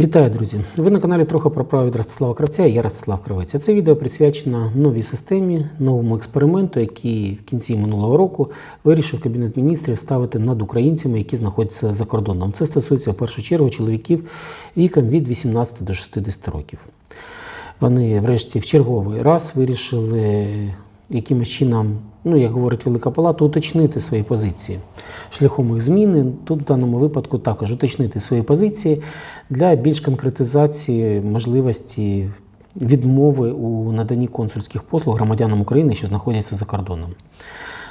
Вітаю, друзі! Ви на каналі трохи про право від Ростислава Кравця я Ростислав Кравець. Це відео присвячено новій системі, новому експерименту, який в кінці минулого року вирішив Кабінет міністрів ставити над українцями, які знаходяться за кордоном. Це стосується в першу чергу чоловіків віком від 18 до 60 років. Вони, врешті, в черговий раз вирішили якимось чином, ну як говорить Велика Палата, уточнити свої позиції шляхом їх зміни. Тут в даному випадку також уточнити свої позиції для більш конкретизації можливості відмови у наданні консульських послуг громадянам України, що знаходяться за кордоном.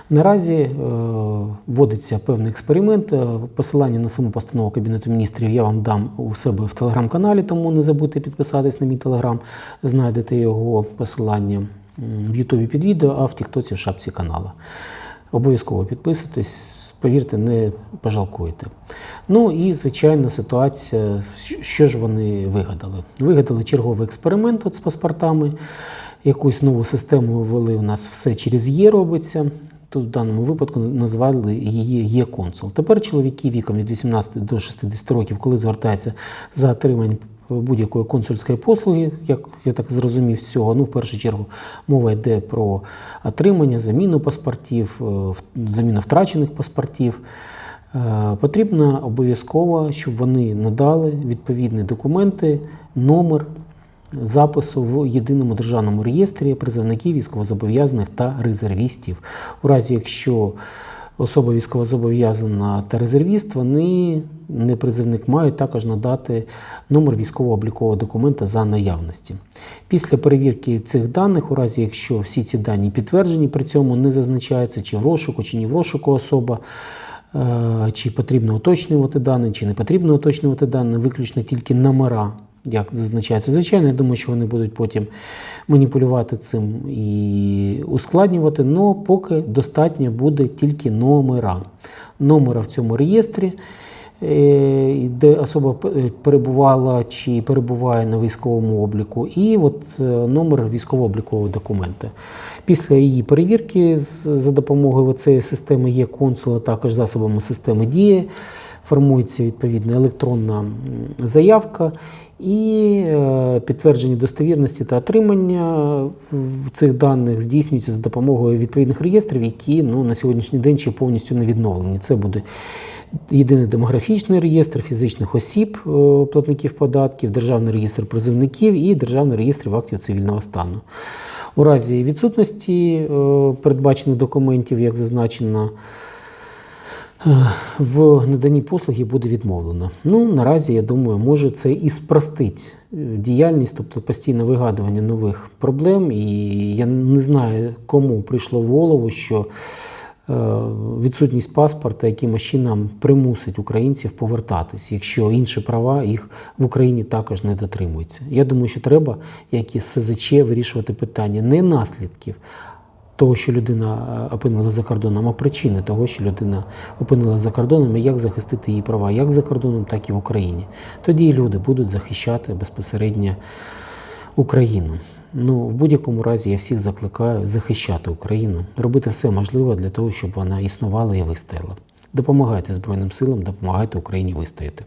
Наразі е, вводиться певний експеримент. Е, Посилання на саму постанову Кабінету міністрів я вам дам у себе в телеграм-каналі, тому не забудьте підписатись на мій телеграм, знайдете його посилання в Ютубі під відео, а в Тіктоці в шапці каналу. Обов'язково підписуйтесь, повірте, не пожалкуєте. Ну і звичайна ситуація, що ж вони вигадали? Вигадали черговий експеримент от з паспортами, якусь нову систему ввели. У нас все через Є робиться. Тут в даному випадку назвали її Є-консул. Тепер чоловіки віком від 18 до 60 років, коли звертаються за отриманням будь-якої консульської послуги, як я так зрозумів з цього, ну в першу чергу мова йде про отримання, заміну паспортів, е, заміну втрачених паспортів. Е, Потрібно обов'язково, щоб вони надали відповідні документи, номер запису в єдиному державному реєстрі призовників військовозобов'язаних та резервістів. У разі, якщо особа військовозобов'язана та резервіст, вони не призовник мають також надати номер військово-облікового документа за наявності. Після перевірки цих даних, у разі якщо всі ці дані підтверджені, при цьому не зазначається, чи в розшуку, чи не в розшуку особа. Е, Чи потрібно уточнювати дані, чи не потрібно уточнювати дані, виключно тільки номера, як зазначається. Звичайно, я думаю, що вони будуть потім маніпулювати цим і ускладнювати, але поки достатньо буде тільки номера. Номера в цьому реєстрі, е, де особа е, перебувала чи перебуває на військовому обліку, і от е, номер військово-облікового документа. Після її перевірки за допомогою цієї системи є консула, також засобами системи дії, формується відповідна електронна заявка. І е, підтвердження достовірності та отримання цих даних здійснюється за допомогою відповідних реєстрів, які ну, на сьогоднішній день ще повністю не відновлені. Це буде єдиний демографічний реєстр фізичних осіб, е, платників податків, державний реєстр призовників і державний реєстр актів цивільного стану. У разі відсутності е, передбачених документів, як зазначено, е, в наданні послуги буде відмовлено. Ну, наразі, я думаю, може це і спростить е, діяльність, тобто постійне вигадування нових проблем. І я не знаю, кому прийшло в голову, що е, відсутність паспорта якимось чином примусить українців повертатись, якщо інші права їх в Україні також не дотримуються. Я думаю, що треба, як і СЗЧ, вирішувати питання не наслідків. Того, що людина е, опинила за кордоном, а причини того, що людина опинила за кордоном, і як захистити її права як за кордоном, так і в Україні. Тоді люди будуть захищати безпосередньо Україну. Ну, в будь-якому разі я всіх закликаю захищати Україну, робити все можливе для того, щоб вона існувала і вистояла. Допомагайте Збройним силам, допомагайте Україні вистояти.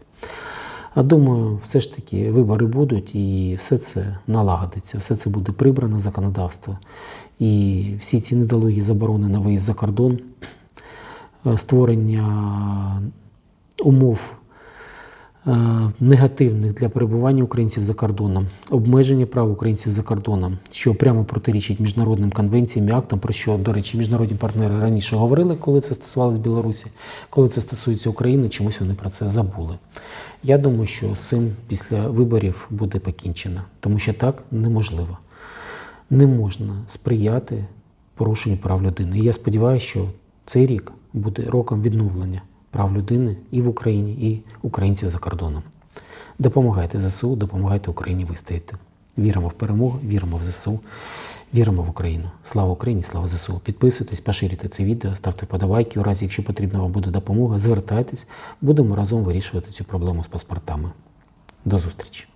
А думаю, все ж таки вибори будуть і все це налагодиться, все це буде прибрано законодавство. І всі ці недолугі заборони на виїзд за кордон, е, створення умов негативних для перебування українців за кордоном, обмеження прав українців за кордоном, що прямо протирічить міжнародним конвенціям і актам, про що, до речі, міжнародні партнери раніше говорили, коли це стосувалося Білорусі, коли це стосується України, чомусь вони про це забули. Я думаю, що з цим після виборів буде покінчено, тому що так неможливо. Не можна сприяти порушенню прав людини. І я сподіваюся, що цей рік буде роком відновлення прав людини і в Україні, і українців за кордоном. Допомагайте ЗСУ, допомагайте Україні вистояти. Віримо в перемогу, віримо в ЗСУ, віримо в Україну. Слава Україні, слава ЗСУ. Підписуйтесь, поширюйте це відео, ставте подавайки. У разі, якщо потрібна вам буде допомога, звертайтесь, будемо разом вирішувати цю проблему з паспортами. До зустрічі!